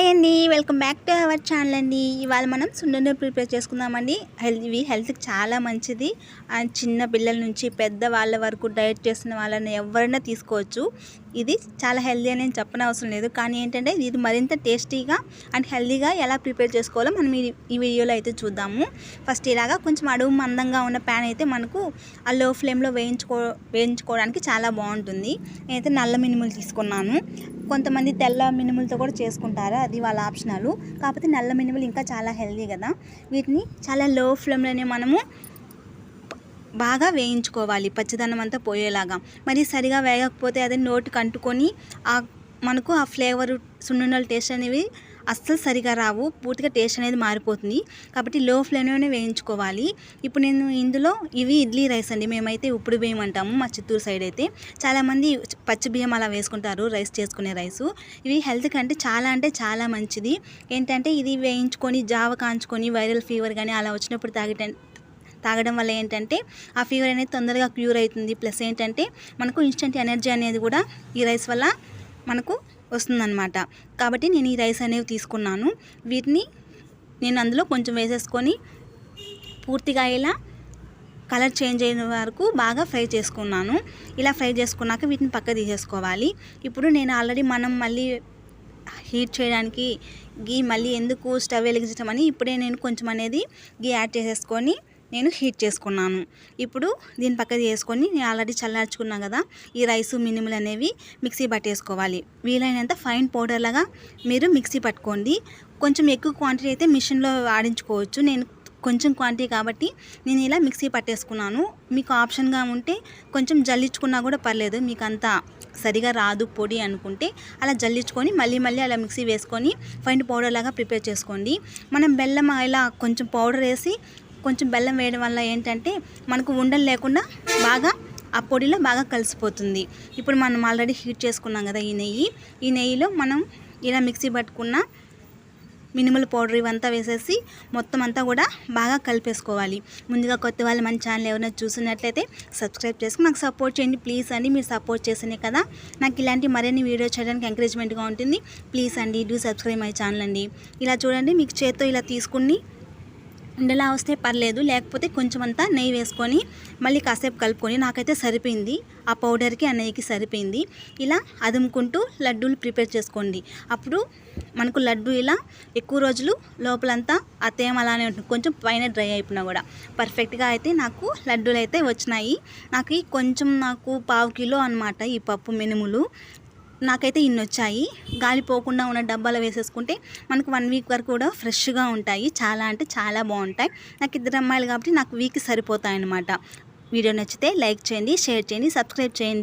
Hi అండి welcome back to our channel అండి. ఇవాళ మనం సున్నుండలు ప్రిపేర్ చేసుకుందామండి. హెల్త్ ఇవి హెల్త్కి చాలా మంచిది. అండ్ చిన్న పిల్లల నుంచి పెద్ద వాళ్ళ వరకు డైట్ చేస్తున్న వాళ్ళని ఎవరైనా తీసుకోవచ్చు. ఇది చాలా హెల్దీ అని నేను చెప్పనవసరం లేదు. కానీ ఏంటంటే ఇది మరింత టేస్టీగా అండ్ హెల్దీగా ఎలా ప్రిపేర్ చేసుకోవాలో మనం ఈ ఈ వీడియోలో అయితే చూద్దాము. ఫస్ట్ ఇలాగా కొంచెం అడుగు మందంగా ఉన్న ప్యాన్ అయితే మనకు ఆ లో ఫ్లేమ్లో వేయించుకో వేయించుకోవడానికి చాలా బాగుంటుంది. నేనైతే నల్ల మినుములు తీసుకున్నాను. కొంతమంది తెల్ల మినుములతో కూడా చేసుకుంటారు? అది వాళ్ళ ఆప్షనలు. కాకపోతే నల్ల మినుములు ఇంకా చాలా హెల్తీ కదా. వీటిని చాలా లో ఫ్లేమ్లోనే మనము బాగా వేయించుకోవాలి. పచ్చిదనం అంతా పోయేలాగా. మరి సరిగా వేయకపోతే అది నోటికి అంటుకొని ఆ మనకు ఆ ఫ్లేవర్ సున్నుండల టేస్ట్ అనేవి అస్సలు సరిగా రావు. పూర్తిగా టేస్ట్ అనేది మారిపోతుంది. కాబట్టి లో ఫ్లేమ్లోనే వేయించుకోవాలి. ఇప్పుడు నేను ఇందులో ఇవి ఇడ్లీ రైస్ అండి. మేమైతే ఉప్పుడు బియ్యం అంటాము మా చిత్తూరు సైడ్ అయితే. చాలామంది పచ్చి బియ్యం అలా వేసుకుంటారు రైస్ చేసుకునే రైసు. ఇవి హెల్త్ కంటే చాలా అంటే చాలా మంచిది. ఏంటంటే ఇది వేయించుకొని జావ కాంచుకొని వైరల్ ఫీవర్ కానీ అలా వచ్చినప్పుడు తాగితే తాగడం వల్ల ఏంటంటే ఆ ఫీవర్ అనేది తొందరగా క్యూర్ అవుతుంది. ప్లస్ ఏంటంటే మనకు ఇన్స్టెంట్ ఎనర్జీ అనేది కూడా ఈ రైస్ వల్ల మనకు వస్తుందన్నమాట. కాబట్టి నేను ఈ రైస్ అనేవి తీసుకున్నాను. వీటిని నేను అందులో కొంచెం వేసేసుకొని పూర్తిగా ఇలా కలర్ చేంజ్ అయిన వరకు బాగా ఫ్రై చేసుకున్నాను. ఇలా ఫ్రై చేసుకున్నాక వీటిని పక్క తీసేసుకోవాలి. ఇప్పుడు నేను ఆల్రెడీ మనం మళ్ళీ హీట్ చేయడానికి గీ మళ్ళీ ఎందుకు స్టవ్ వెలిగించడం అని ఇప్పుడే నేను కొంచెం అనేది గీ యాడ్ చేసేసుకొని నేను హీట్ చేసుకున్నాను. ఇప్పుడు దీని పక్కన వేసుకొని నేను ఆల్రెడీ చల్లార్చుకున్నాను కదా ఈ రైసు మినిములు అనేవి మిక్సీ పట్టేసుకోవాలి. వీలైనంత ఫైన్ పౌడర్ లాగా మీరు మిక్సీ పట్టుకోండి. కొంచెం ఎక్కువ క్వాంటిటీ అయితే మిషన్లో ఆడించుకోవచ్చు. నేను కొంచెం క్వాంటిటీ కాబట్టి నేను ఇలా మిక్సీ పట్టేసుకున్నాను. మీకు ఆప్షన్గా ఉంటే కొంచెం జల్లించుకున్నా కూడా పర్లేదు. మీకు అంత సరిగా రాదు పొడి అనుకుంటే అలా జల్లించుకొని మళ్ళీ మళ్ళీ అలా మిక్సీ వేసుకొని ఫైన్ పౌడర్ లాగా ప్రిపేర్ చేసుకోండి. మనం బెల్లం ఇలా కొంచెం పౌడర్ వేసి కొంచెం బెల్లం వేయడం వల్ల ఏంటంటే మనకు ఉండలు లేకుండా బాగా ఆ పొడిలో బాగా కలిసిపోతుంది. ఇప్పుడు మనం ఆల్రెడీ హీట్ చేసుకున్నాం కదా ఈ నెయ్యి. ఈ నెయ్యిలో మనం ఇలా మిక్సీ పట్టుకున్న మినిమల్ పౌడర్ ఇవంతా వేసేసి మొత్తం అంతా కూడా బాగా కలిపేసుకోవాలి. ముందుగా కొత్త వాళ్ళు మన ఛానల్ ఎవరైనా చూసినట్లయితే సబ్స్క్రైబ్ చేసుకుని నాకు సపోర్ట్ చేయండి. ప్లీజ్ అండి మీరు సపోర్ట్ చేసినే కదా నాకు ఇలాంటి మరిన్ని వీడియో చేయడానికి ఎంకరేజ్మెంట్గా ఉంటుంది. ప్లీజ్ అండి డూ సబ్స్క్రైబ్ మై ఛానల్ అండి. ఇలా చూడండి మీకు చేత్తో ఇలా తీసుకుని ఉండేలా వస్తే పర్లేదు లేకపోతే కొంచెం అంతా నెయ్యి వేసుకొని మళ్ళీ కాసేపు కలుపుకొని నాకైతే సరిపోయింది. ఆ పౌడర్కి ఆ నెయ్యికి సరిపోయింది. ఇలా అదుముకుంటూ లడ్డూలు ప్రిపేర్ చేసుకోండి. అప్పుడు మనకు లడ్డు ఇలా ఎక్కువ రోజులు లోపలంతా ఆ తేమ అలానే ఉంటుంది. కొంచెం పైన డ్రై అయిపోయినా కూడా. పర్ఫెక్ట్గా అయితే నాకు లడ్డూలు అయితే వచ్చినాయి. నాకు కొంచెం నాకు పావు కిలో అనమాట ఈ పప్పు మినుములు. నాకైతే ఇన్ని వచ్చాయి గాలి పోకుండా ఉన్న డబ్బాలో వేసేసుకుంటే మనకు వన్ వీక్ వరకు కూడా ఫ్రెష్గా ఉంటాయి. చాలా అంటే చాలా బాగుంటాయి. నాకు ఇద్దరు అమ్మాయిలు కాబట్టి నాకు వీక్ సరిపోతాయి అన్నమాట వీడియో నచ్చితే లైక్ చేయండి షేర్ చేయండి సబ్స్క్రైబ్ చేయండి.